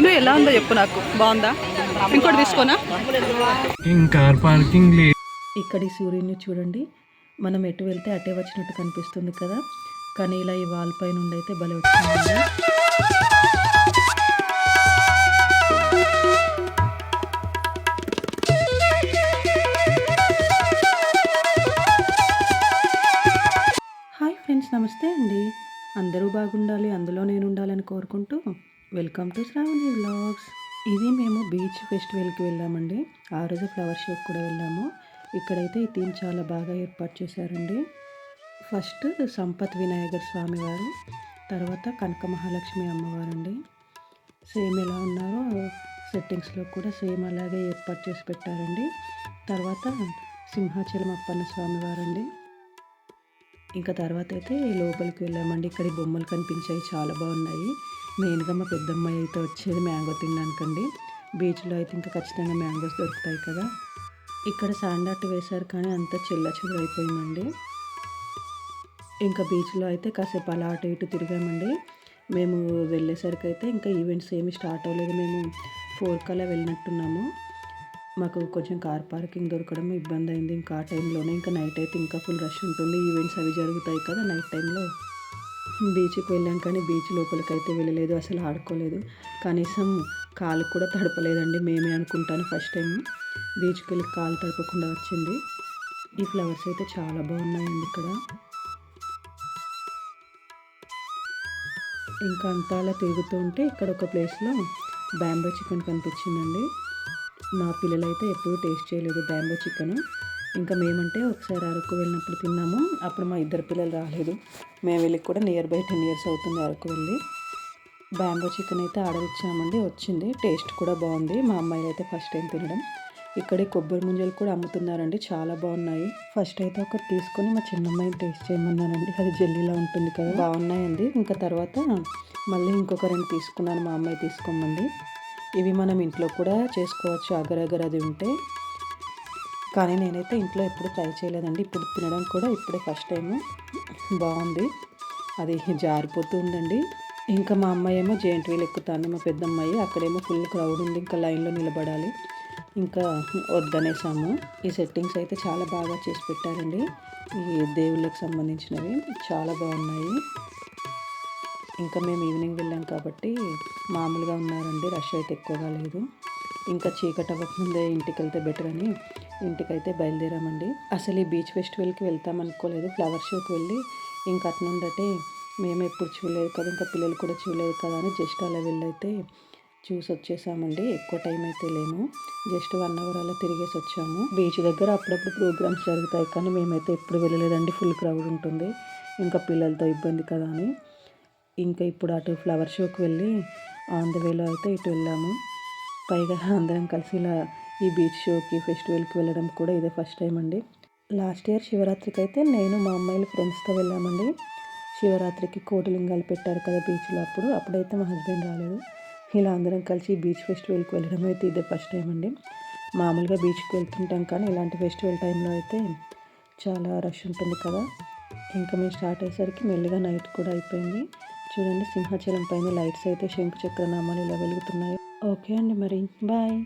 తిను ఎలా ఉందో చెప్పు నాకు. బాగుందా? ఇంకోటి తీసుకోనా? కార్ పార్కింగ్ లేదు ఇక్కడి సూర్యుని చూడండి. మనం ఎటు వెళ్తే అటే వచ్చినట్టు కనిపిస్తుంది కదా. కానీ ఇలా ఈ వాల్ పై నుండి అయితే భలే వచ్చింది అందరూ బాగుండాలి అందులో నేను ఉండాలని కోరుకుంటూ వెల్కమ్ టు శ్రావణి వ్లాగ్స్. ఇది మేము బీచ్ ఫెస్టివల్కి వెళ్ళామండి. ఆ రోజు ఫ్లవర్ షోకి కూడా వెళ్ళాము. ఇక్కడైతే ఈ థీమ్ చాలా బాగా ఏర్పాటు చేశారండి. ఫస్ట్ సంపత్ వినాయకర్ స్వామి వారు తర్వాత కనక మహాలక్ష్మి అమ్మవారండి. సేమ్ ఎలా ఉన్నారో సెట్టింగ్స్లో కూడా సేమ్ అలాగే ఏర్పాటు చేసి పెట్టారండి. తర్వాత సింహాచలం అప్పన్న స్వామివారండి ఇంకా తర్వాత అయితే లోపలికి వెళ్ళామండి. ఇక్కడ బొమ్మలు కనిపించాయి. చాలా బాగున్నాయి. మెయిన్గా మా పెద్దమ్మాయి అయితే వచ్చేది మ్యాంగో తినడానికండి. బీచ్లో అయితే ఇంకా ఖచ్చితంగా మ్యాంగోస్ దొరుకుతాయి కదా. ఇక్కడ శాండ్ ఆర్ట్ వేశారు కానీ అంతా చిల్ల అయిపోయిందండి. ఇంకా బీచ్లో అయితే కాసేపు అలా అటు ఇటు తిరిగామండి. మేము వెళ్ళేసరికి అయితే ఇంకా ఈవెంట్స్ ఏమి స్టార్ట్ అవ్వలేదు. మేము ఫోర్ కల్లా వెళ్ళినట్టున్నాము. మాకు కొంచెం కార్ పార్కింగ్ దొరకడం ఇబ్బంది అయింది ఇంకా ఆ టైంలోనే ఇంకా నైట్ అయితే ఇంకా ఫుల్ రష్ ఉంటుంది. ఈవెంట్స్ అవి జరుగుతాయి కదా నైట్ టైంలో. బీచ్కి వెళ్ళాం కానీ బీచ్ లోపలికి అయితే వెళ్ళలేదు అసలు ఆడుకోలేదు. కనీసం కాలు కూడా తడపలేదండి. మేమే అనుకుంటాను ఫస్ట్ టైం బీచ్కి వెళ్ళి కాలు తడపకుండా వచ్చింది. ఈ ఫ్లవర్స్ అయితే చాలా బాగున్నాయండి ఇక్కడ. ఇంకా అంతా అలా తిరుగుతూ ఉంటే ఇక్కడ ఒక ప్లేస్లో బ్యాంబో చికెన్ కనిపించిందండి. మా పిల్లలైతే ఎప్పుడూ టేస్ట్ చేయలేదు బ్యాంబో చికెన్. ఇంకా మేమంటే ఒకసారి అరకు వెళ్ళినప్పుడు తిన్నాము. అప్పుడు మా ఇద్దరు పిల్లలు రాలేదు. మేము వెళ్ళి కూడా నియర్ బై టెన్ ఇయర్స్ అవుతుంది అరకు వెళ్ళి. బ్యాంబో చికెన్ అయితే ఆర్డర్ ఇచ్చామండి వచ్చింది. టేస్ట్ కూడా బాగుంది. మా అమ్మాయిలు అయితే ఫస్ట్ టైం తినడం. ఇక్కడే కొబ్బరి ముంజలు కూడా అమ్ముతున్నారండి చాలా బాగున్నాయి. ఫస్ట్ అయితే ఒకటి తీసుకొని మా చిన్నమ్మాయిని టేస్ట్ చేయమన్నానండి. అది జెల్లీలా ఉంటుంది కదా. బాగున్నాయండి. ఇంకా తర్వాత మళ్ళీ ఇంకొక రెండు తీసుకున్నాను మా అమ్మాయి తీసుకోమండి ఇవి మనం ఇంట్లో కూడా చేసుకోవచ్చు. అగరగర అది ఉంటే. కానీ నేనైతే ఇంట్లో ఎప్పుడు ట్రై చేయలేదండి. ఇప్పుడు తినడం కూడా ఇప్పుడే ఫస్ట్ టైము. బాగుంది. అది జారిపోతుందండి. ఇంకా మా అమ్మాయి ఏమో జెయింట్ వీల్ ఎక్కుతాను మా పెద్దమ్మాయి అక్కడేమో ఫుల్ క్రౌడ్ ఉంది. ఇంకా లైన్లో నిలబడాలి. ఇంకా వద్దనేసాము. ఈ సెట్టింగ్స్ అయితే చాలా బాగా చేసి పెట్టారండి. ఈ దేవుళ్ళకి సంబంధించినవి చాలా బాగున్నాయి. ఇంకా మేము ఈవినింగ్ వెళ్ళాం కాబట్టి మామూలుగా ఉన్నారండి రష్ అయితే ఎక్కువగా లేదు. ఇంకా చీకటి అవ్వకముందే ఇంటికి వెళ్తే బెటర్ అని ఇంటికైతే బయలుదేరామండి. అసలు ఈ బీచ్ ఫెస్టివల్కి వెళ్తాం అనుకోలేదు ఫ్లవర్ షోకి వెళ్ళి ఇంకా అట్నుండటే మేము ఎప్పుడు చూడలేదు కదా ఇంకా పిల్లలు కూడా చూడలేదు కదా అని జస్ట్ అలా వెళ్ళైతే చూసి వచ్చేసామండి ఎక్కువ టైం అయితే లేము జస్ట్ వన్ అవర్ అలా తిరిగేసి వచ్చాము. బీచ్ దగ్గర అప్పుడప్పుడు ప్రోగ్రామ్స్ జరుగుతాయి కానీ మేమైతే ఎప్పుడు వెళ్ళలేదండి ఫుల్ క్రౌడ్ ఉంటుంది. ఇంకా పిల్లలతో ఇబ్బంది కదా అని. ఇంకా ఇప్పుడు అటు ఫ్లవర్ షోకి వెళ్ళి ఆన్ ద వేలో అయితే ఇటు వెళ్ళాము. పైగా అందరం కలిసి ఇలా ఈ బీచ్ షోకి ఫెస్టివల్కి వెళ్ళడం కూడా ఇదే ఫస్ట్ టైం అండి. లాస్ట్ ఇయర్ శివరాత్రికి అయితే నేను మా అమ్మాయిలు ఫ్రెండ్స్తో వెళ్ళామండి. శివరాత్రికి కోటిలింగాలు పెట్టారు కదా బీచ్లో అప్పుడు. అప్పుడైతే మా హస్బెండ్ రాలేదు. ఇలా అందరం కలిసి బీచ్ ఫెస్టివల్కి వెళ్ళడం అయితే ఇదే ఫస్ట్ టైం అండి. మామూలుగా బీచ్కి వెళ్తుంటాం కానీ ఇలాంటి ఫెస్టివల్ టైంలో అయితే చాలా రష్ ఉంటుంది కదా. ఇంకా మేము స్టార్ట్ అయ్యేసరికి మెల్లిగా నైట్ కూడా అయిపోయింది. చూడండి సింహాచలం పైన లైట్స్ అయితే శంకు చక్ర నామాలు ఇలా వెలుగుతున్నాయి. ఓకే అండి మరి. బాయ్.